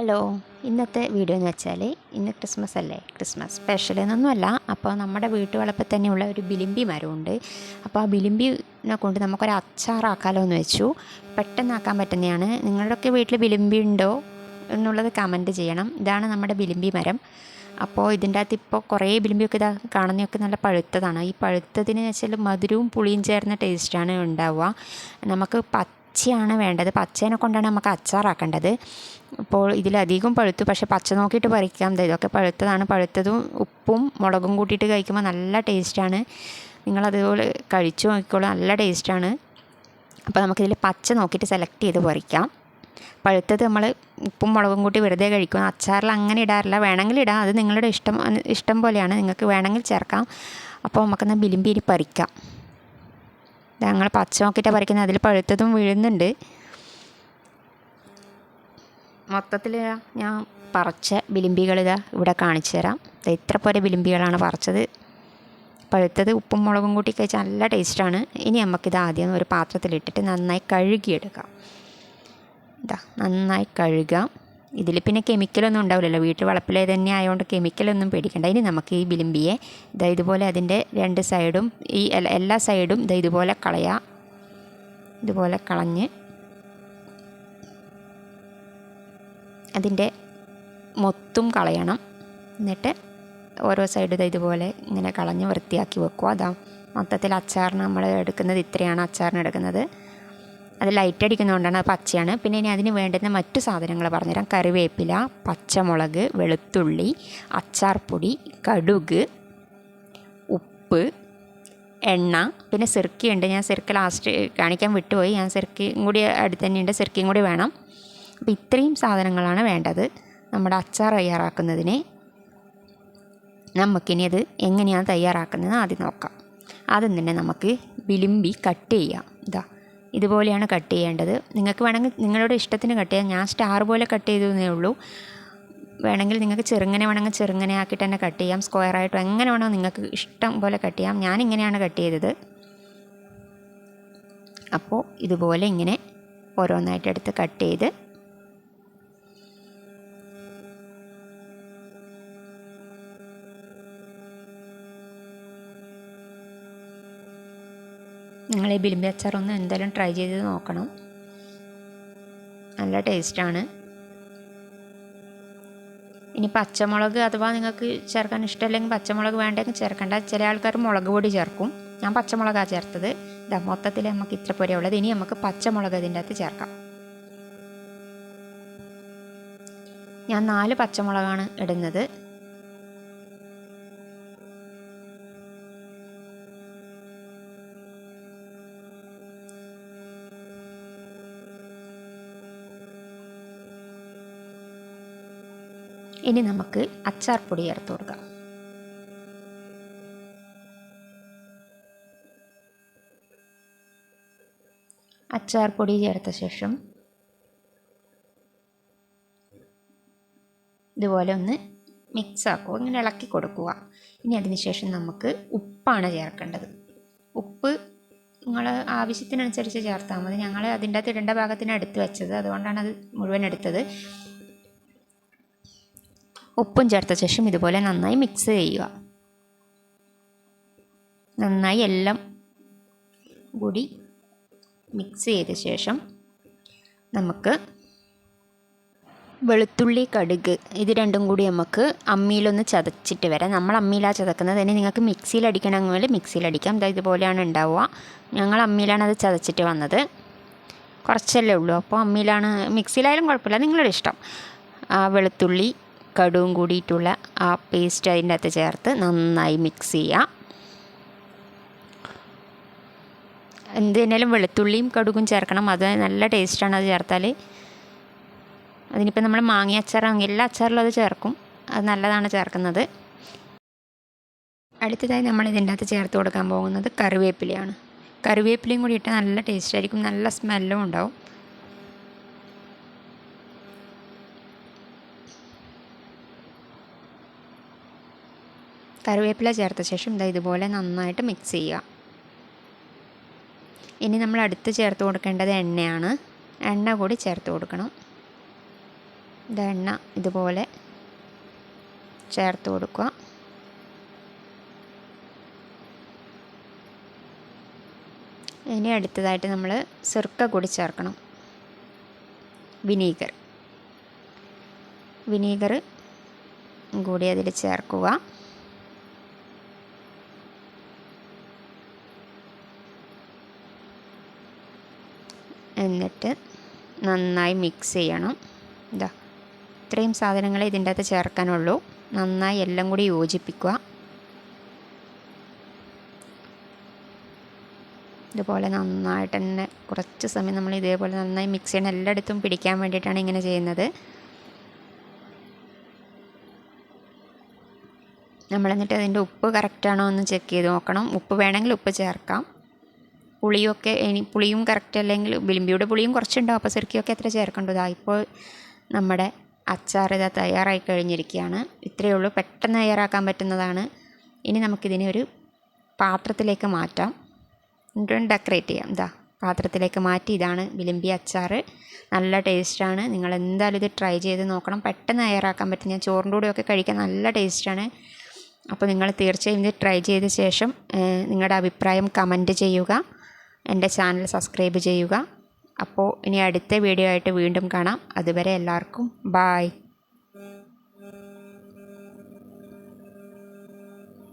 Hello ഇന്നത്തെ video എന്ന് വെച്ചാൽ ഇന്ന് ക്രിസ്മസ് അല്ലേ? ക്രിസ്മസ് സ്പെഷ്യൽ എന്നൊന്നുമല്ല. അപ്പോൾ നമ്മുടെ വീട്ടുവളപ്പിൽ തന്നെയുള്ള ഒരു ബിലിമ്പി മരമുണ്ട്. അപ്പോൾ ആ ബിലിമ്പിനെ കൊണ്ട് നമുക്കൊരു അച്ചാറാക്കാലോ എന്ന് വെച്ചു. പെട്ടെന്നാക്കാൻ പറ്റുന്നതാണ്. നിങ്ങളുടെയൊക്കെ വീട്ടിൽ ബിലിമ്പി ഉണ്ടോ എന്നുള്ളത് കമന്റ് ചെയ്യണം. ഇതാണ് നമ്മുടെ ബിലിമ്പി മരം. അപ്പോൾ ഇതിന്റെ അകത്ത് ഇപ്പോൾ കുറേ ബിലിമ്പിയൊക്കെ ഇതാ കാണുന്നതൊക്കെ നല്ല പഴുത്തതാണ്. ഈ പഴുത്തതിന് വെച്ചാൽ മധുരവും പുളിയും ചേർന്ന ടേസ്റ്റാണ് ഉണ്ടാവുക. നമുക്ക് പച്ചയാണ് വേണ്ടത്. പച്ചേനെ കൊണ്ടാണ് നമുക്ക് അച്ചാറാക്കേണ്ടത്. അപ്പോൾ ഇതിലധികം പഴുത്തു. പക്ഷേ പച്ച നോക്കിയിട്ട് പറിക്കാം. ഇതൊക്കെ പഴുത്തതാണ്. പഴുത്തതും ഉപ്പും മുളകും കൂട്ടിയിട്ട് കഴിക്കുമ്പോൾ നല്ല ടേസ്റ്റാണ്. നിങ്ങളതുപോലെ കഴിച്ചു നോക്കിക്കോളൂ. നല്ല ടേസ്റ്റാണ്. അപ്പോൾ നമുക്കിതിൽ പച്ച നോക്കിയിട്ട് സെലക്ട് ചെയ്ത് പറിക്കാം. പഴുത്തത് നമ്മൾ ഉപ്പും മുളകും കൂട്ടി വെറുതെ കഴിക്കും. അച്ചാറിൽ അങ്ങനെ ഇടാറില്ല. വേണമെങ്കിൽ ഇടാം. അത് നിങ്ങളുടെ ഇഷ്ടം ഇഷ്ടം പോലെയാണ്. നിങ്ങൾക്ക് വേണമെങ്കിൽ ചേർക്കാം. അപ്പോൾ നമുക്കെന്നാൽ ബിലിമ്പിരി പറിക്കാം. ഞങ്ങൾ പച്ച നോക്കിയിട്ടാണ് പറിക്കുന്നത് അതിൽ പഴുത്തതും വീഴുന്നുണ്ട്. മൊത്തത്തിൽ ഞാൻ പറിച്ച വിലിമ്പികൾ ഇതാ ഇവിടെ കാണിച്ചു തരാം. ഇത്ര പോലെ വിലിമ്പികളാണ് പറിച്ചത്. പഴുത്തത് ഉപ്പും മുളകും കൂട്ടി കഴിച്ചാൽ നല്ല ടേസ്റ്റാണ്. ഇനി നമുക്കിത് ആദ്യം ഒരു പാത്രത്തിലിട്ടിട്ട് നന്നായി കഴുകിയെടുക്കാം. ഇതാ നന്നായി കഴുകാം. ഇതിൽ പിന്നെ കെമിക്കലൊന്നും ഉണ്ടാവില്ലല്ലോ. വീട്ടിൽ വളപ്പിലെ തന്നെ ആയതുകൊണ്ട് കെമിക്കലൊന്നും പേടിക്കണ്ട. ഇനി നമുക്ക് ഈ ബിലിമ്പിയെ ഇതാ ഇതുപോലെ അതിന്റെ രണ്ട് സൈഡും ഈ എല്ലാ സൈഡും ഇതാ ഇതുപോലെ കളയാം. ഇതുപോലെ കളഞ്ഞ് അതിന്റെ മൊത്തം കളയണം. എന്നിട്ട് ഓരോ സൈഡ് ഇതാ ഇതുപോലെ ഇങ്ങനെ കളഞ്ഞ് വൃത്തിയാക്കി വെക്കുക. അതാ മൊത്തത്തിൽ അച്ചാറിന് നമ്മൾ എടുക്കുന്നത് ഇത്രയാണ് അച്ചാറിന് എടുക്കുന്നത്. അത് ലൈറ്റ് അടിക്കുന്നതുകൊണ്ടാണ് അത് പച്ചയാണ്. പിന്നെ ഇനി അതിന് വേണ്ടുന്ന മറ്റു സാധനങ്ങൾ പറഞ്ഞുതരാം. കറിവേപ്പില പച്ചമുളക് വെളുത്തുള്ളി അച്ചാർപ്പൊടി കടുക് ഉപ്പ് എണ്ണ. പിന്നെ സിർക്കിയുണ്ട് ഞാൻ സിർക്ക് ലാസ്റ്റ് കാണിക്കാൻ വിട്ടുപോയി. ഞാൻ സിർക്കിയും കൂടി അടുത്ത് തന്നെയുണ്ട് സിർക്കിയും കൂടി വേണം. അപ്പോൾ ഇത്രയും സാധനങ്ങളാണ് വേണ്ടത്. നമ്മുടെ അച്ചാർ തയ്യാറാക്കുന്നതിന്. നമുക്കിനി അത് എങ്ങനെയാണ് തയ്യാറാക്കുന്നത് ആദ്യം നോക്കാം. ആദ്യം തന്നെ നമുക്ക് വിളിമ്പി കട്ട് ചെയ്യാം. ഇതാ ഇതുപോലെയാണ് കട്ട് ചെയ്യേണ്ടത്. നിങ്ങൾക്ക് വേണമെങ്കിൽ നിങ്ങളുടെ ഇഷ്ടത്തിന് കട്ട് ചെയ്യാം. ഞാൻ സ്റ്റാർ പോലെ കട്ട് ചെയ്തതേ ഉള്ളൂ. വേണമെങ്കിൽ നിങ്ങൾക്ക് ചെറുങ്ങനെ വേണമെങ്കിൽ ചെറുങ്ങനെ ആക്കിയിട്ട് തന്നെ കട്ട് ചെയ്യാം. സ്ക്വയർ ആയിട്ടോ എങ്ങനെ വേണോ നിങ്ങൾക്ക് ഇഷ്ടം പോലെ കട്ട് ചെയ്യാം. ഞാൻ ഇങ്ങനെയാണ് കട്ട് ചെയ്തത്. അപ്പോൾ ഇതുപോലെ ഇങ്ങനെ ഓരോന്നായിട്ട് എടുത്ത് കട്ട് ചെയ്ത് നിങ്ങൾ ഈ ബിലിമ്പി അച്ചാർ ഒന്ന് എന്തായാലും ട്രൈ ചെയ്ത് നോക്കണം. നല്ല ടേസ്റ്റാണ്. ഇനി പച്ചമുളക് അഥവാ നിങ്ങൾക്ക് ചേർക്കാൻ ഇഷ്ടമല്ലെങ്കിൽ പച്ചമുളക് വേണ്ടെങ്കിൽ ചേർക്കണ്ട. ചില ആൾക്കാർ മുളക് പൊടി ചേർക്കും. ഞാൻ പച്ചമുളകാണ് ചേർത്തത്. ഇതാ മൊത്തത്തിൽ നമുക്ക് ഇത്ര പൊരേ ഉള്ളത്. ഇനി നമുക്ക് പച്ചമുളക് ഇതിന്റെ അകത്ത് ചേർക്കാം. ഞാൻ നാല് പച്ചമുളകാണ് ഇടുന്നത്. ഇനി നമുക്ക് അച്ചാർ പൊടി ചേർത്ത് കൊടുക്കാം. അച്ചാർ പൊടി ചേർത്ത ശേഷം ഇതുപോലെ ഒന്ന് മിക്സ് ആക്കുക. ഇങ്ങനെ ഇളക്കി കൊടുക്കുക. ഇനി അതിന് ശേഷം നമുക്ക് ഉപ്പാണ് ചേർക്കേണ്ടത്. ഉപ്പ് നിങ്ങൾ ആവശ്യത്തിനനുസരിച്ച് ചേർത്താൽ മതി. ഞങ്ങൾ അതിന്റെ അകത്ത് ഇടേണ്ട ഭാഗത്തിന് എടുത്ത് വെച്ചത്. അതുകൊണ്ടാണ് അത് മുഴുവൻ എടുത്തത്. ഉപ്പും ചേർത്ത ശേഷം ഇതുപോലെ നന്നായി മിക്സ് ചെയ്യുക. നന്നായി എല്ലാം കൂടി മിക്സ് ചെയ്ത ശേഷം നമുക്ക് വെളുത്തുള്ളി കടുക് ഇത് രണ്ടും കൂടി നമുക്ക് അമ്മിയിലൊന്ന് ചതച്ചിട്ട് വരാം. നമ്മൾ അമ്മിയിലാണ് ചതക്കുന്നത്. ഇനി നിങ്ങൾക്ക് മിക്സിയിൽ അടിക്കണമെങ്കിൽ മിക്സിയിൽ അടിക്കാം. ഇതുപോലെയാണ് ഉണ്ടാവുക. ഞങ്ങൾ അമ്മിയിലാണ് അത് ചതച്ചിട്ട് വന്നത്. കുറച്ചല്ലേ ഉള്ളൂ. അപ്പോൾ അമ്മിയിലാണ് മിക്സിയിലായാലും കുഴപ്പമില്ല. നിങ്ങളുടെ ഇഷ്ടം. വെളുത്തുള്ളി കടുവും കൂടിയിട്ടുള്ള ആ പേസ്റ്റ് അതിന്റെ അകത്ത് ചേർത്ത് നന്നായി മിക്സ് ചെയ്യാം. എന്തിനാലും വെളുത്തുള്ളിയും കടുകും ചേർക്കണം. അത് നല്ല ടേസ്റ്റാണ് അത് ചേർത്താൽ അതിനിപ്പോൾ നമ്മൾ മാങ്ങ അച്ചാറാണെങ്കിൽ എല്ലാ അച്ചാറിലും അത് ചേർക്കും. അത് നല്ലതാണ് ചേർക്കുന്നത്. അടുത്തതായി നമ്മൾ ഇതിന്റെ അകത്ത് ചേർത്ത് കൊടുക്കാൻ പോകുന്നത് കറിവേപ്പിലയാണ്. കറിവേപ്പിലയും കൂടി ഇട്ടാൽ നല്ല ടേസ്റ്റ് ആയിരിക്കും. നല്ല സ്മെല്ലും ഉണ്ടാവും. കറിവേപ്പില ചേർത്ത ശേഷം ഇതാ ഇതുപോലെ നന്നായിട്ട് മിക്സ് ചെയ്യുക. ഇനി നമ്മൾ അടുത്ത് ചേർത്ത് കൊടുക്കേണ്ടത് എണ്ണയാണ്. എണ്ണ കൂടി ചേർത്ത് കൊടുക്കണം. ഇത് എണ്ണ ഇതുപോലെ ചേർത്ത് കൊടുക്കുക. ഇനി അടുത്തതായിട്ട് നമ്മൾ സിർക്ക കൂടി ചേർക്കണം. വിനീഗർ. വിനീഗർ കൂടി അതിൽ ചേർക്കുക. എന്നിട്ട് നന്നായി മിക്സ് ചെയ്യണം. ഇതാ ഇത്രയും സാധനങ്ങളെ ഇതിന്റെ അകത്ത് ചേർക്കാനുള്ളൂ. നന്നായി എല്ലാം കൂടി യോജിപ്പിക്കുക. ഇതുപോലെ നന്നായിട്ട് തന്നെ കുറച്ച് സമയം നമ്മൾ ഇതേപോലെ നന്നായി മിക്സ് ചെയ്യണം. എല്ലായിടത്തും പിടിക്കാൻ വേണ്ടിയിട്ടാണ് ഇങ്ങനെ ചെയ്യുന്നത്. നമ്മൾ എന്നിട്ട് അതിന്റെ ഉപ്പ് കറക്റ്റാണോ എന്ന് ചെക്ക് ചെയ്ത് നോക്കണം. ഉപ്പ് വേണമെങ്കിൽ ഉപ്പ് ചേർക്കാം. പുളിയൊക്കെ ഇനി പുളിയും കറക്റ്റ് അല്ലെങ്കിൽ വിളിമ്പിയുടെ പുളിയും കുറച്ചുണ്ടാവും. അപ്പോൾ സിർക്കിയൊക്കെ എത്ര ചേർക്കേണ്ടതാ ഇപ്പോൾ നമ്മുടെ അച്ചാർ ഇതാ തയ്യാറായി കഴിഞ്ഞിരിക്കുകയാണ്. ഇത്രയേ ഉള്ളൂ. പെട്ടെന്ന് തയ്യാറാക്കാൻ പറ്റുന്നതാണ്. ഇനി നമുക്കിതിനെ ഒരു പാത്രത്തിലേക്ക് മാറ്റാം. എന്നിട്ട് ഡെക്കറേറ്റ് ചെയ്യാം. ഇതാ പാത്രത്തിലേക്ക് മാറ്റി ഇതാണ് വിളിമ്പി അച്ചാർ. നല്ല ടേസ്റ്റാണ് നിങ്ങൾ എന്തായാലും ഇത് ട്രൈ ചെയ്ത് നോക്കണം. പെട്ടെന്ന് തയ്യാറാക്കാൻ പറ്റും. ഞാൻ ചോറിന്റെ കൂടെയൊക്കെ കഴിക്കാൻ നല്ല ടേസ്റ്റാണ് അപ്പോൾ നിങ്ങൾ തീർച്ചയായും ഇത് ട്രൈ ചെയ്ത ശേഷം നിങ്ങളുടെ അഭിപ്രായം കമന്റ് ചെയ്യുക. എന്റെ ചാനൽ സബ്സ്ക്രൈബ് ചെയ്യുക. അപ്പോൾ ഇനി അടുത്ത വീഡിയോ ആയിട്ട് വീണ്ടും കാണാം. അതുവരെ എല്ലാവർക്കും ബായ്